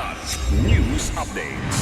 Kidlat News Updates.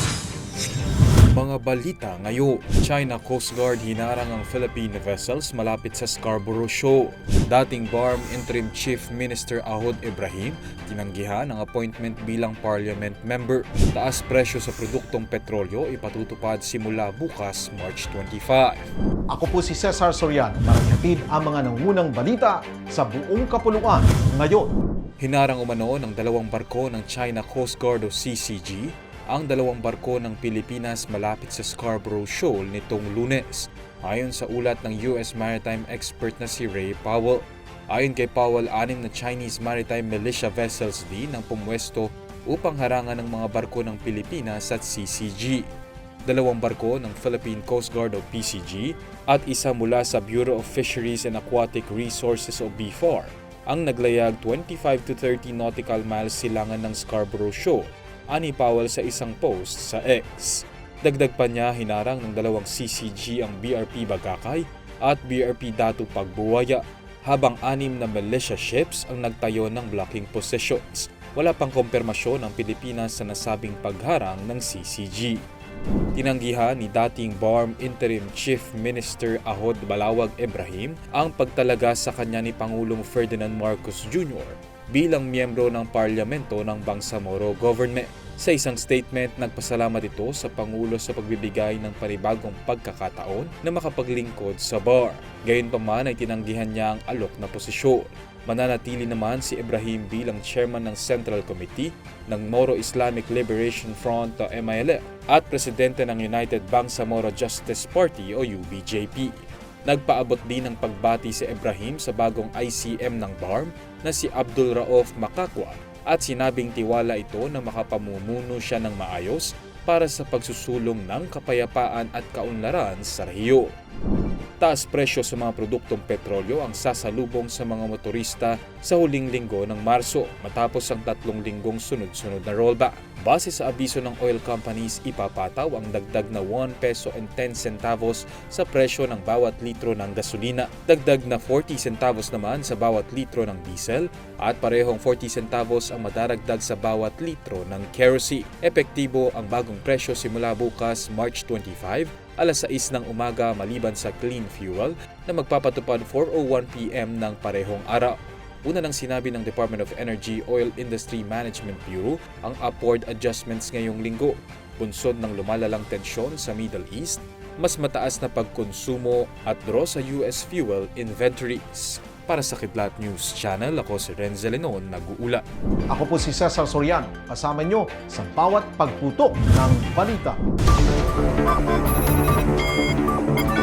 Mga balita ngayon, China Coast Guard hinarang ang Philippine vessels malapit sa Scarborough Shoal. Dating BARM Interim Chief Minister Ahod Ibrahim tinanggihan ang appointment bilang parliament member. Taas presyo sa produktong petrolyo ipatutupad simula bukas March 25. Ako po si Cesar Soriano para ang mga nangunang balita sa buong kapuluan ngayon. Hinarang umano ng dalawang barko ng China Coast Guard o CCG ang dalawang barko ng Pilipinas malapit sa Scarborough Shoal nitong lunes. Ayon sa ulat ng US maritime expert na si Ray Powell. Ayon kay Powell, anim na Chinese maritime militia vessels din ang pumwesto upang harangan ng mga barko ng Pilipinas at CCG. Dalawang barko ng Philippine Coast Guard o PCG at isa mula sa Bureau of Fisheries and Aquatic Resources o BFAR ang naglayag 25 to 30 nautical miles silangan ng Scarborough Shoal ani Powell sa isang post sa X. Dagdag pa niya hinarang ng dalawang CCG ang BRP Bagakay at BRP Datu Pagbuwaya habang anim na militia ships ang nagtayo ng blocking positions. Wala pang kumpirmasyon ng Pilipinas sa nasabing pagharang ng CCG. Tinanggihan ni dating BARM Interim Chief Minister Ahod Balawag Ibrahim ang pagtalaga sa kanya ni Pangulong Ferdinand Marcos Jr. bilang miyembro ng parlamento ng Bangsamoro Government. Sa isang statement, nagpasalamat ito sa Pangulo sa pagbibigay ng panibagong pagkakataon na makapaglingkod sa bar. Gayunpaman ay tinanggihan niya ang alok na posisyon. Mananatili naman si Ibrahim bilang chairman ng Central Committee ng Moro Islamic Liberation Front o MILF at presidente ng United Bangsamoro Justice Party o UBJP. Nagpaabot din ng pagbati si Ibrahim sa bagong ICM ng BARM na si Abdul Rauf Makakwa at sinabing tiwala ito na makapamumuno siya ng maayos para sa pagsusulong ng kapayapaan at kaunlaran sa rehiyon. Taas presyo sa mga produktong petrolyo ang sasalubong sa mga motorista sa huling linggo ng Marso matapos ang tatlong linggong sunod-sunod na rollback. Base sa abiso ng oil companies, ipapataw ang dagdag na 1 peso and 10 centavos sa presyo ng bawat litro ng gasolina, dagdag na 40 centavos naman sa bawat litro ng diesel at parehong 40 centavos ang madaragdag sa bawat litro ng kerosene. Epektibo ang bagong presyo simula bukas March 25 alas 6 ng umaga maliban sa clean fuel na magpapatupad 4.01pm ng parehong araw. Una nang sinabi ng Department of Energy Oil Industry Management Bureau ang upward adjustments ngayong linggo. Bunsod ng lumalalang tensyon sa Middle East, mas mataas na pagkonsumo at draw sa US fuel inventories. Para sa Kidlat News Channel, ako si Renzo Lenon, nag-uula. Ako po si Cesar Soriano, kasama nyo sa bawat pagputok ng balita. Thank you.